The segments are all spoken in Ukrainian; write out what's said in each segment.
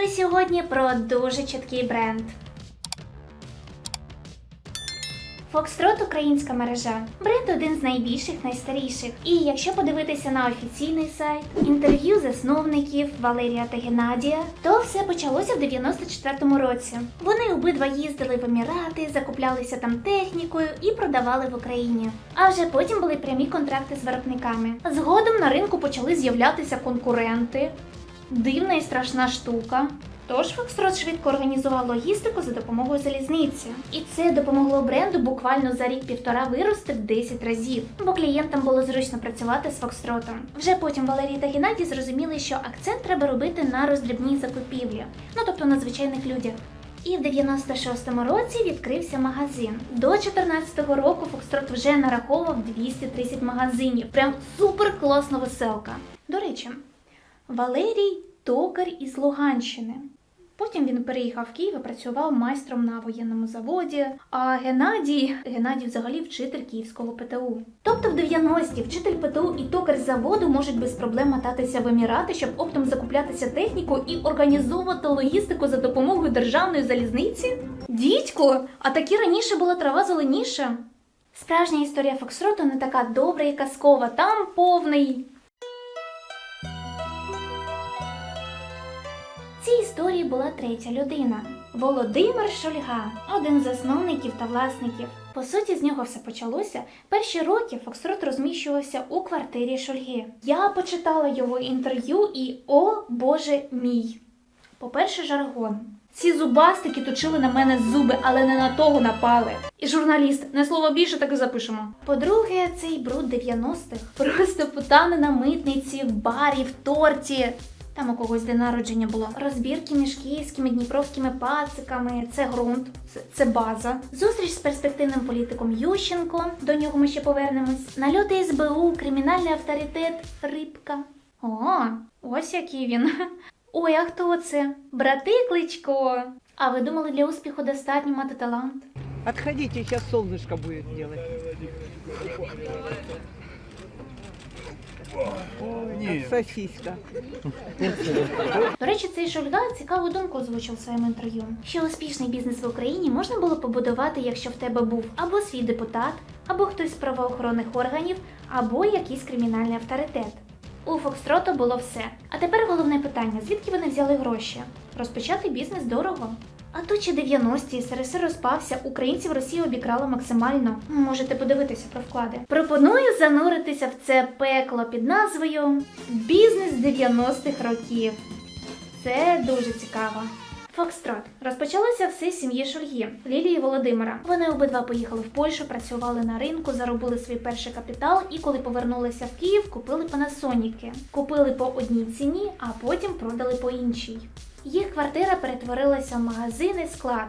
Відео сьогодні про дуже чіткий бренд. Фокстрот українська мережа. Бренд один з найбільших, найстаріших. І якщо подивитися на офіційний сайт, інтерв'ю засновників Валерія та Геннадія, то все почалося в 94-му році. Вони обидва їздили в Емірати, закуплялися там технікою і продавали в Україні. А вже потім були прямі контракти з виробниками. Згодом на ринку почали з'являтися конкуренти. Дивна і страшна штука. Тож Фокстрот швидко організував логістику за допомогою залізниці. І це допомогло бренду буквально за рік-півтора вирости в 10 разів, бо клієнтам було зручно працювати з Фокстротом. Вже потім Валерій та Геннадій зрозуміли, що акцент треба робити на роздрібній закупівлі, ну тобто на звичайних людях. І в 96-му році відкрився магазин. До 14-го року Фокстрот вже нараховував 230 магазинів. Прям супер класна веселка. До речі, Валерій токар із Луганщини. Потім він переїхав в Київ і працював майстром на воєнному заводі. А Геннадій, Геннадій взагалі вчитель Київського ПТУ. Тобто в 90-ті вчитель ПТУ і токар заводу можуть без проблем мотатися в Емірати, щоб оптом закуплятися техніку і організовувати логістику за допомогою державної залізниці? Дідько, а такі раніше була трава зеленіша. Справжня історія Фокстроту не така добра і казкова, там повний історії була третя людина Володимир Шульга, один з засновників та власників. По суті, з нього все почалося. Перші роки Фокстрот розміщувався у квартирі Шульги. Я почитала його інтерв'ю і о Боже мій! По-перше, жаргон. Ці зубастики точили на мене зуби, але не на того напали. І журналіст, не слово більше, так і запишемо. По-друге, цей бруд 90-х. Просто путани на митниці, в барі, в торті. Там у когось день народження було. Розбірки між київськими дніпровськими пациками. Це ґрунт, це, це база. Зустріч з перспективним політиком Ющенко. До нього ми ще повернемось. Нальоти СБУ, кримінальний авторитет, рибка. О, ось який він. Ой, а хто це? Брати Кличко. А ви думали, для успіху достатньо мати талант? Отходите, сейчас солнышко будет делать. Сосиска. До речі, цей Шульга цікаву думку озвучив в своєму інтерв'ю. Що успішний бізнес в Україні можна було побудувати, якщо в тебе був або свій депутат, або хтось з правоохоронних органів, або якийсь кримінальний авторитет. У Фокстроту було все. А тепер головне питання: звідки вони взяли гроші? Розпочати бізнес дорого. А то чи 90-ті СРСР розпався, українців Росія обікрала максимально. Можете подивитися про вклади. Пропоную зануритися в це пекло під назвою Бізнес 90-х років. Це дуже цікаво. Фокстрот розпочалося все з сім'ї Шульгі, Лілії Володимира. Вони обидва поїхали в Польщу, працювали на ринку, заробили свій перший капітал і коли повернулися в Київ, купили панасоніки. Купили по одній ціні, а потім продали по іншій. Їх квартира перетворилася в магазин і склад.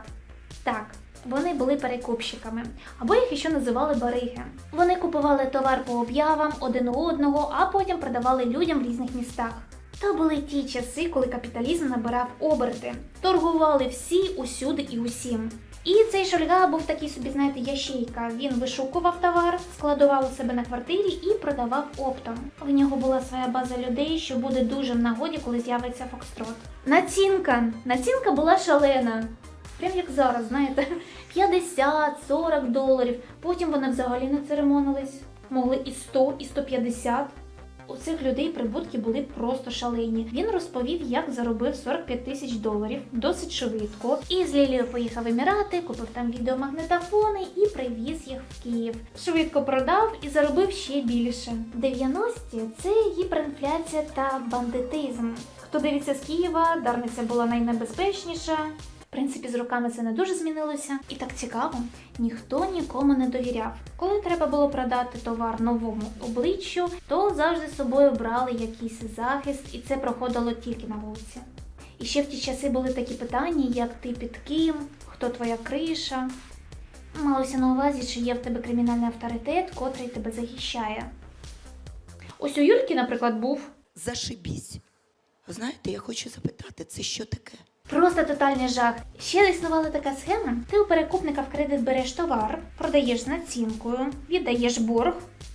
Так, вони були перекупщиками, або їх ще називали бариги. Вони купували товар по об'явам один у одного, а потім продавали людям в різних містах. То були ті часи, коли капіталізм набирав оберти. Торгували всі, усюди і усім. І цей Шульга був такий собі, знаєте, ящейка. Він вишукував товар, складував у себе на квартирі і продавав оптом. В нього була своя база людей, що буде дуже в нагоді, коли з'явиться Фокстрот. Націнка. Націнка була шалена. Прям як зараз, знаєте, 50-40 доларів. Потім вони взагалі не церемонились. Могли і 100, і 150. У цих людей прибутки були просто шалені. Він розповів, як заробив 45 тисяч доларів досить швидко. І з Лілією поїхав в Емірати, купив там відеомагнетофони і привіз їх в Київ. Швидко продав і заробив ще більше. 90-ті – це гіперінфляція та бандитизм. Хто дивиться з Києва, Дарниця була найнебезпечніша. Принципі, з роками це не дуже змінилося. І так цікаво, ніхто нікому не довіряв. Коли треба було продати товар новому обличчю, то завжди з собою брали якийсь захист, і це проходило тільки на вулиці. І ще в ті часи були такі питання, як ти під ким, хто твоя криша. Малося на увазі, чи є в тебе кримінальний авторитет, котрий тебе захищає. Ось у Юльки, наприклад, був Зашибісь. Ви знаєте, я хочу запитати, це що таке? Просто тотальний жах. Ще існувала така схема. Ти у перекупника в кредит береш товар, продаєш з націнкою, віддаєш борг,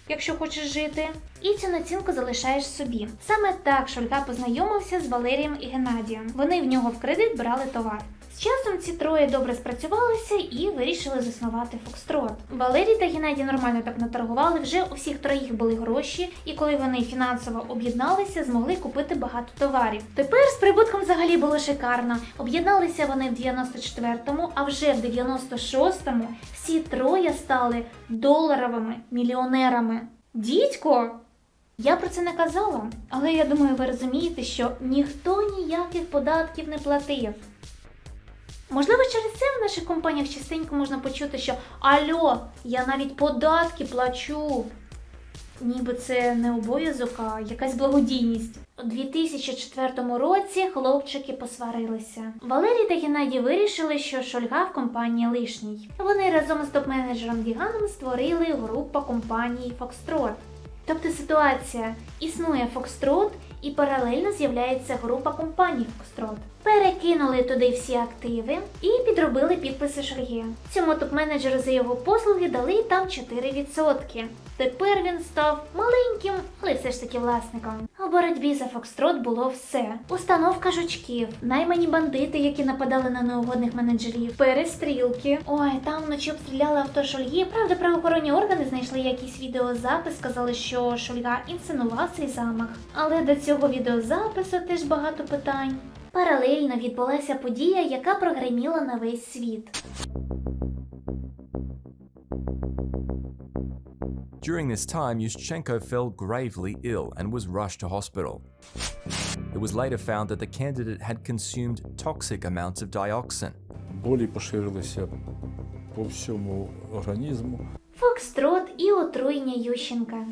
якщо хочеш жити. І цю націнку залишаєш собі. Саме так Шульга познайомився з Валерієм і Геннадієм. Вони в нього в кредит брали товар. Часом ці троє добре спрацювалися і вирішили заснувати Фокстрот. Валерій та Геннадій нормально так наторгували. Вже у всіх троїх були гроші, і коли вони фінансово об'єдналися, змогли купити багато товарів. Тепер з прибутком взагалі було шикарно. Об'єдналися вони в 94-му, а вже в 96-му всі троє стали доларовими мільйонерами. Дідько! Я про це не казала, але я думаю, ви розумієте, що ніхто ніяких податків не платив. Можливо, через це в наших компаніях частенько можна почути, що Альо, я навіть податки плачу. Ніби це не обов'язок, а якась благодійність. У 2004 році хлопчики посварилися. Валерій та Геннадій вирішили, що Шольга в компанії лишній. Вони разом з топ-менеджером Діганом створили групу компанії Foxtrot. Тобто ситуація існує Foxtrot і паралельно з'являється група компаній Foxtrot. Перекинули туди всі активи і підробили підписи Шольги. Цьому топ-менеджеру за його послуги дали там 4%. Тепер він став маленьким, але все ж таки власником. У боротьбі за Фокстрот було все: установка жучків, наймані бандити, які нападали на неугодних менеджерів, перестрілки. Ой, там вночі обстріляли авто Шольги. Правда, правоохоронні органи знайшли якийсь відеозапис, сказали, що Шольга інсценував цей замах. Але до цього відеозапису теж багато питань. Паралельно відбулася подія, яка прогреміла на весь світ. During this time, Yushchenko fell gravely ill and was rushed to hospital. It was later found that the candidate had consumed toxic amounts of dioxin. болі поширилися по всьому організму. Фокстрот і отруєння Ющенка.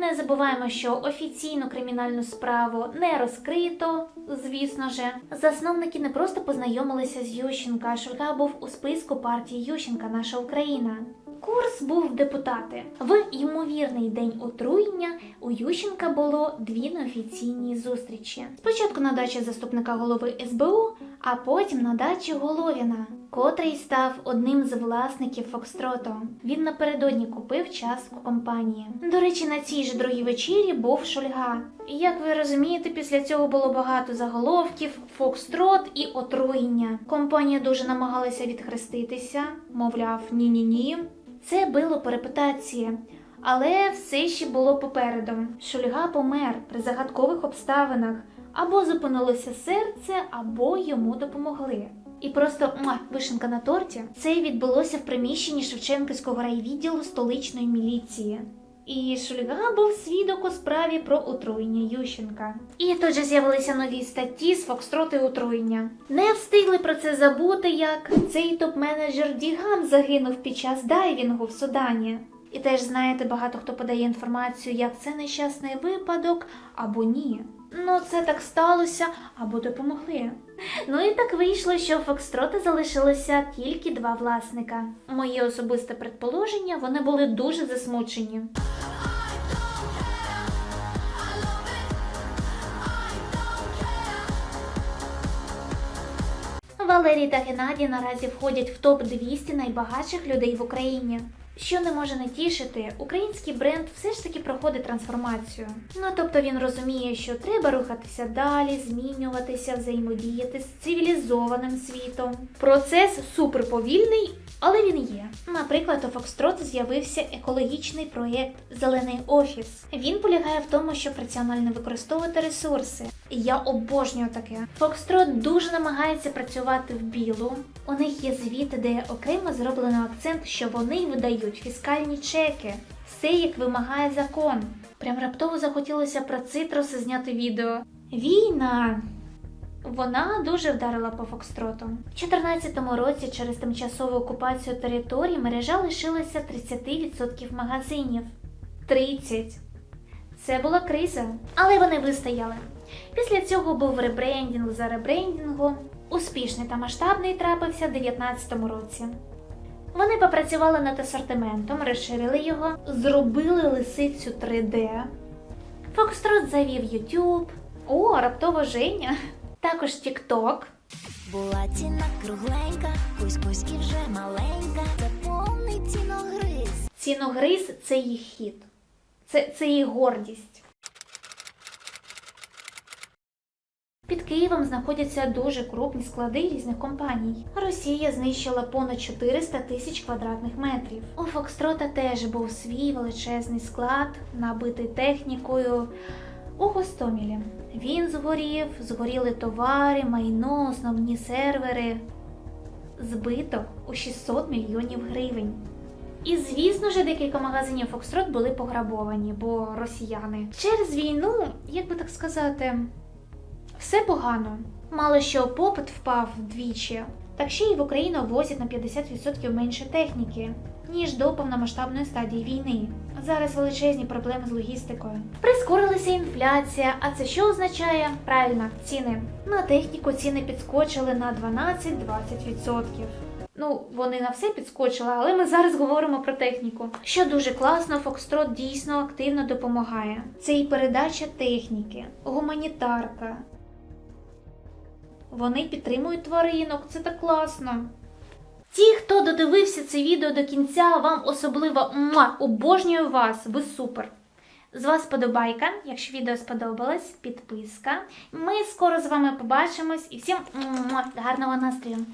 Не забуваємо, що офіційну кримінальну справу не розкрито, звісно же. Засновники не просто познайомилися з Ющенка, Шульга був у списку партії Ющенка Наша Україна. Курс був в депутати. В ймовірний день отруєння у Ющенка було дві неофіційні зустрічі. Спочатку на дачі заступника голови СБУ, а потім на дачі Головіна, котрий став одним з власників Фокстроту. Він напередодні купив частку компанії. До речі, на цій же другій вечірі був Шульга. Як ви розумієте, після цього було багато заголовків, Фокстрот і отруєння. Компанія дуже намагалася відхреститися, мовляв, ні-ні-ні. Це било по репутації. Але все ще було попереду. Шульга помер при загадкових обставинах. Або зупинилося серце, або йому допомогли. І просто муа, вишенка на торті. Це відбулося в приміщенні Шевченківського райвідділу столичної міліції. І Шульга був свідок у справі про отруєння Ющенка. І тут же з'явилися нові статті з Фокстроти отруєння. Не встигли про це забути, як цей топ-менеджер Діган загинув під час дайвінгу в Судані. І теж знаєте, багато хто подає інформацію, як це нещасний випадок або ні. Ну, це так сталося, або допомогли. Ну і так вийшло, що у Фокстрота залишилося тільки два власника. Моє особисте предположення, вони були дуже засмучені. Валерій та Геннадій наразі входять в топ 200 найбагатших людей в Україні. Що не може не тішити, український бренд все ж таки проходить трансформацію. Ну тобто він розуміє, що треба рухатися далі, змінюватися, взаємодіяти з цивілізованим світом. Процес суперповільний, але він є. Наприклад, у Фокстрот з'явився екологічний проєкт Зелений офіс. Він полягає в тому, щоб раціонально використовувати ресурси. Я обожнюю таке. Фокстрот дуже намагається працювати в білу. У них є звіти, де окремо зроблено акцент, що вони видають фіскальні чеки. Все як вимагає закон. Прям раптово захотілося про цитруси зняти відео. Війна! Вона дуже вдарила по Фокстроту. У 2014 році через тимчасову окупацію території мережа лишилася 30% магазинів. 30. Це була криза, але вони вистояли. Після цього був ребрендінг за ребрендінгом. Успішний та масштабний трапився в 2019 році. Вони попрацювали над асортиментом, розширили його, зробили лисицю 3D. Фокстрот завів YouTube. О, раптово Женя. Також TikTok. Була ціна кругленька, кусь вже маленька, це повний ціногриз. Ціногриз це їх хід. Це, це їх гордість. Під Києвом знаходяться дуже крупні склади різних компаній. Росія знищила понад 400 тисяч квадратних метрів. У Фокстрота теж був свій величезний склад, набитий технікою. У Гостомілі він згорів, згоріли товари, майно, основні сервери. Збиток у 600 мільйонів гривень. І звісно ж, декілька магазинів Фокстрот були пограбовані, бо росіяни. Через війну, як би так сказати, все погано. Мало що попит впав вдвічі, так ще й в Україну возять на 50% менше техніки, ніж до повномасштабної стадії війни. Зараз величезні проблеми з логістикою. Прискорилася інфляція, а це що означає? Правильно, ціни. На техніку ціни підскочили на 12-20%. Ну, вони на все підскочили, але ми зараз говоримо про техніку. Що дуже класно, Фокстрот дійсно активно допомагає. Це і передача техніки, гуманітарка. Вони підтримують тваринок, це так класно. Ті, хто додивився це відео до кінця, вам особливо муа, обожнюю вас, ви супер. З вас подобайка, якщо відео сподобалось, підписка. Ми скоро з вами побачимось і всім муа, гарного настрою!